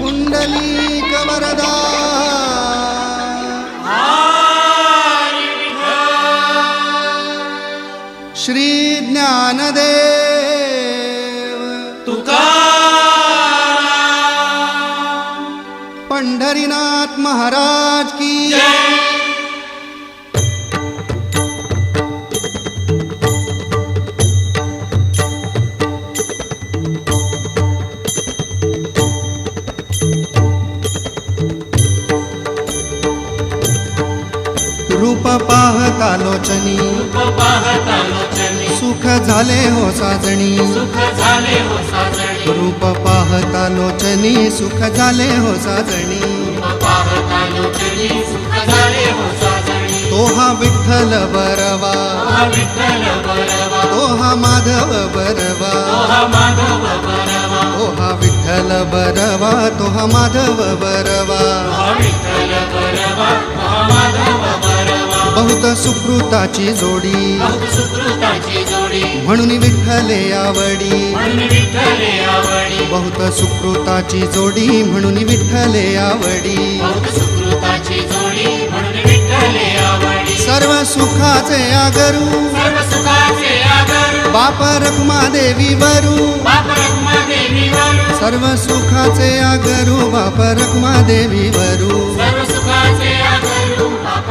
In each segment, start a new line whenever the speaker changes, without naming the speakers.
पुंडलिक वरदा श्री ज्ञानदेव। पंढरीनाथ महाराज। रूप पाहता लोचनी सुख झाले हो साजणी. रूप पाहता लोचनी सुख झाले हो साजणी. तो हा विठ्ठल बरवा. तो हा माधव बरवा. तो हा विठ्ठल बरवा तो हा माधव बरवा. बहुत सुकृताची जोडी. म्हणून विठ्ठले आवडी. बहुत सुकृताची जोडी म्हणून विठ्ठले आवडी.
सुकृताची जोडी म्हणून विठ्ठले आवडी.
सर्व सुखाचे आगरू.
सर्व सुखाचे आगर.
बाप रखमा देवी वरू.
बाप रखमादेवी वरू.
सर्व सुखाचे आगरू बाप रखमा देवी वरू.
सर्व सुखाचे आगरू. बाप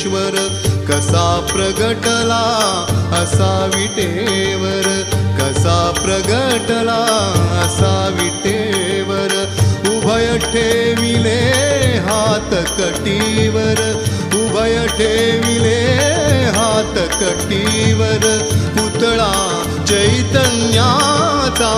ईश्वर कसा प्रगटला असा विटेवर कसा प्रगटला असा विटेवर उभय ठेविले हात कटीवर उभय ठेविले हात कटीवर पुतळा चैतन्याचा.